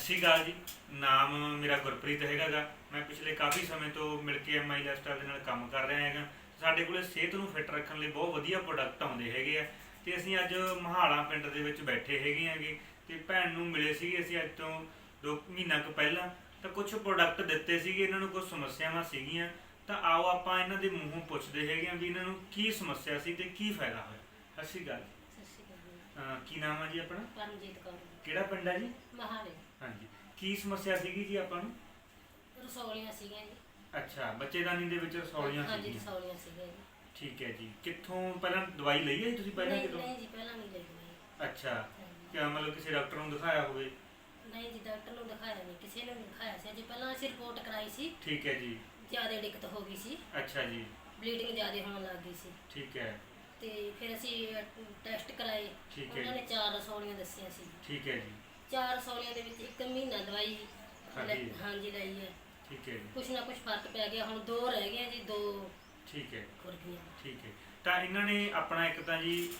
ਸਤਿ ਸ਼੍ਰੀ ਅਕਾਲ ਜੀ। ਨਾਮ ਮੇਰਾ ਗੁਰਪ੍ਰੀਤ ਹੈਗਾਗਾ ਮੈਂ ਪਿਛਲੇ ਕਾਫੀ ਸਮੇਂ ਤੋਂ ਮਿਲ ਕੇ ਐਮਆਈ ਲਾਈਫਸਟਾਈਲ ਦੇ ਨਾਲ ਕੰਮ ਕਰ ਰਿਹਾ ਹੈਗਾ। ਸਾਡੇ ਕੋਲੇ ਸਿਹਤ ਨੂੰ ਫਿੱਟ ਰੱਖਣ ਲਈ ਬਹੁਤ ਵਧੀਆ ਪ੍ਰੋਡਕਟ ਆਉਂਦੇ ਹੈਗੇ ਆ। ਤੇ ਅਸੀਂ ਅੱਜ ਮਹਾਲਾ ਪਿੰਡ ਦੇ ਵਿੱਚ ਬੈਠੇ ਹੈਗੇ ਆਂਗੇ ਤੇ ਭੈਣ ਨੂੰ ਮਿਲੇ ਸੀਗੇ ਅਸੀਂ ਅੱਜ ਤੋਂ 2 ਮਹੀਨਾ ਕੁ ਪਹਿਲਾਂ। ਤਾਂ ਕੁਝ ਪ੍ਰੋਡਕਟ ਦਿੱਤੇ ਸੀਗੇ, ਇਹਨਾਂ ਨੂੰ ਕੁਝ ਸਮੱਸਿਆਵਾਂ ਸੀਗੀਆਂ। ਤਾਂ ਆਓ ਆਪਾਂ ਇਹਨਾਂ ਦੇ ਮੂੰਹੋਂ ਪੁੱਛਦੇ ਹੈਗੇ ਆ ਵੀ ਇਹਨਾਂ ਨੂੰ ਕੀ ਸਮੱਸਿਆ ਸੀ ਤੇ ਕੀ ਫਾਇਦਾ ਹੋਇਆ। ਸਤਿ ਸ਼੍ਰੀ ਅਕਾਲ ਜੀ। ਸਤਿ ਸ਼੍ਰੀ ਅਕਾਲ ਜੀ। ਅਹ ਕੀ ਨਾਮ ਹੈ ਜੀ ਆਪਣਾ? ਪਰਮਜੀਤ ਕੌਰ। ਕਿਹੜਾ ਪਿੰਡ ਹੈ ਜੀ? ਮਹਾਲੇ ਹਾਂਜੀ। ਕੀ ਸਮੱਸਿਆ ਸੀਗੀ ਜੀ ਆਪਾਂ ਨੂੰ? ਰਸੌਲੀਆਂ ਸੀਗੀਆਂ ਜੀ। ਅੱਛਾ ਬੱਚੇਦਾਨੀ ਦੇ ਵਿੱਚ ਰਸੌਲੀਆਂ ਹਾਂਜੀ ਸੀਗੀਆਂ। ਰਸੌਲੀਆਂ ਸੀਗੀਆਂ ਜੀ। ਠੀਕ ਹੈ ਜੀ। ਕਿੱਥੋਂ ਪਹਿਲਾਂ ਦਵਾਈ ਲਈ ਹੈ ਜੀ ਤੁਸੀਂ ਪਹਿਲਾਂ ਨਹੀਂ ਕਿਤੋਂ? ਨਹੀਂ ਜੀ ਪਹਿਲਾਂ ਨਹੀਂ ਲਈ ਹੋਈ। ਅੱਛਾ। ਕਿਆ ਮਤਲਬ ਕਿਸੇ ਡਾਕਟਰ ਨੂੰ ਦਿਖਾਇਆ ਹੋਵੇ? ਨਹੀਂ ਜੀ ਡਾਕਟਰ ਨੂੰ ਦਿਖਾਇਆ ਨਹੀਂ ਕਿਸੇ ਨੂੰ ਨਹੀਂ ਦਿਖਾਇਆ ਸੀ। ਜੀ ਪਹਿਲਾਂ ਅਸੀਂ ਰਿਪੋਰਟ ਕਰਾਈ ਸੀ। ਠੀਕ ਹੈ ਜੀ। ਜ਼ਿਆਦਾ ਦਿੱਕਤ ਹੋ ਗਈ ਸੀ। ਅੱਛਾ ਜੀ। ਬਲੀਡਿੰਗ ਜ਼ਿਆਦਾ ਹੋਣ ਲੱਗ ਗਈ ਸੀ। ਠੀਕ ਹੈ। ਤੇ ਫਿਰ ਅਸੀਂ ਟੈਸਟ ਠੀਕ ਹੈ ਉਹਨਾਂ ਨੇ ਚਾਰ ਰਸੌਲੀਆਂ ਦੱਸੀਆਂ ਸੀ। ਠੀਕ ਹੈ ਜੀ। ਚਾਰ ਰਸੌਲੀਆਂ ਦੇ ਵਿੱਚ ਇੱਕ ਮਹੀਨਾ ਦਵਾਈ ਲੈ- ਖਾਧੀ ਹੈ। ਹਾਂਜੀ ਲਈ ਹੈ। ਠੀਕ ਹੈ ਜੀ। ਕੁਛ ਨਾ ਕੁਛ ਫ਼ਰਕ ਪੈ ਗਿਆ। ਹੁਣ ਦੋ ਰਹਿ ਗਈਆਂ ਜੀ ਦੋ ਠੀਕ ਹੈ। ਠੀਕ ਹੈ। ਤਾਂ ਇਹਨਾਂ ਨੇ ਆਪਣਾ ਇੱਕ ਤਾਂ ਜੀ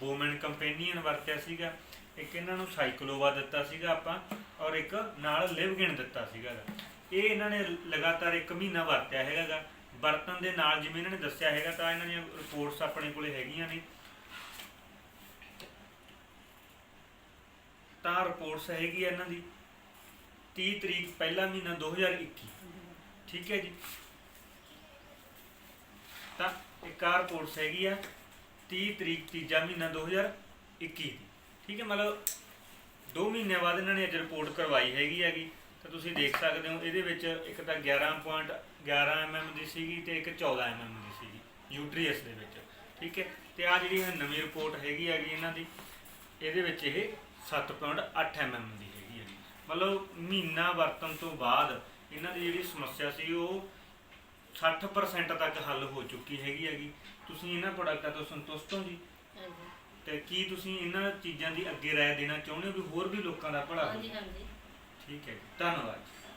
ਵੂਮਨ ਕੰਪੈਨੀਅਨ ਵਰਤਿਆ ਸੀਗਾ ਇੱਕ ਇਹਨਾਂ ਨੂੰ ਸਾਈਕਲੋਵਾ ਦਿੱਤਾ ਸੀਗਾ ਆਪਾਂ ਔਰ ਇੱਕ ਨਾਲ ਲਿਵਗਿਨ ਦਿੱਤਾ ਸੀਗਾ ਗਾ। ਇਹ ਇਹਨਾਂ ਨੇ ਲਗਾਤਾਰ ਇੱਕ ਮਹੀਨਾ ਵਰਤਿਆ ਹੈਗਾਗਾ ਵਰਤਨ ਦੇ ਨਾਲ ਜਿਵੇਂ ਇਹਨਾਂ ਨੇ ਦੱਸਿਆ ਹੈਗਾ ਤਾਂ ਇਹਨਾਂ ਦੀਆਂ ਰਿਪੋਰਟਸ ਆਪਣੇ ਕੋਲੇ ਹੈਗੀਆਂ ਨੇ। ਤਾਂ ਰਿਪੋਰਟਸ ਹੈਗੀ ਆ ਇਹਨਾਂ ਦੀ 30 ਤਰੀਕ ਪਹਿਲਾ ਮਹੀਨਾ 2021 ਠੀਕ ਹੈ ਜੀ। ਤਾਂ ਇੱਕ ਆਹ ਰਿਪੋਰਟਸ ਹੈਗੀ ਆ 30 ਤਰੀਕ ਤੀਜਾ ਮਹੀਨਾ 2021 ਦੀ। ਠੀਕ ਹੈ, ਮਤਲਬ 2 ਮਹੀਨੇ ਬਾਅਦ ਇਹਨਾਂ ਨੇ ਅੱਜ ਰਿਪੋਰਟ ਕਰਵਾਈ ਹੈਗੀ ਹੈਗੀ। ਤਾਂ ਤੁਸੀਂ ਦੇਖ ਸਕਦੇ ਹੋ, ਇਹਦੇ ਵਿੱਚ ਇੱਕ ਤਾਂ 11.11 mm ਦੀ ਸੀਗੀ ਤੇ ਇੱਕ 14 mm ਦੀ ਸੀਗੀ, ਯੂਟਰੀਅਸ ਦੇ ਵਿੱਚ। ਠੀਕ ਹੈ, ਤੇ ਆ ਜਿਹੜੀ ਨਵੀਂ ਰਿਪੋਰਟ ਹੈਗੀ ਹੈਗੀ ਇਹਨਾਂ ਦੀ, ਇਹਦੇ ਵਿੱਚ ਇਹ 7.8 mm ਦੀ ਹੈਗੀ ਹੈਗੀ ਮਤਲਬ ਮਹੀਨਾ ਵਰਤਣ ਤੋਂ ਬਾਅਦ ਇਹਨਾਂ ਦੀ ਜਿਹੜੀ ਸਮੱਸਿਆ ਸੀ ਉਹ 60% ਤੱਕ ਹੱਲ ਹੋ ਚੁੱਕੀ ਹੈਗੀ ਹੈਗੀ ਤੁਸੀਂ ਇਹਨਾਂ ਪ੍ਰੋਡਕਟਾਂ ਤੋਂ ਸੰਤੁਸ਼ਟ ਹੋ ਜੀ? ਹਾਂਜੀ। ਤੇ ਕੀ ਤੁਸੀਂ ਇਹਨਾਂ ਚੀਜ਼ਾਂ ਦੀ ਅੱਗੇ ਰਾਏ ਦੇਣਾ ਚਾਹੁੰਦੇ ਹੋ ਵੀ ਹੋਰ ਵੀ ਲੋਕਾਂ ਦਾ ਭਲਾ ਹੋ ਹਾਂਜੀ ਹਾਂਜੀ। ਠੀਕ ਹੈ ਜੀ। ਧੰਨਵਾਦ ਜੀ।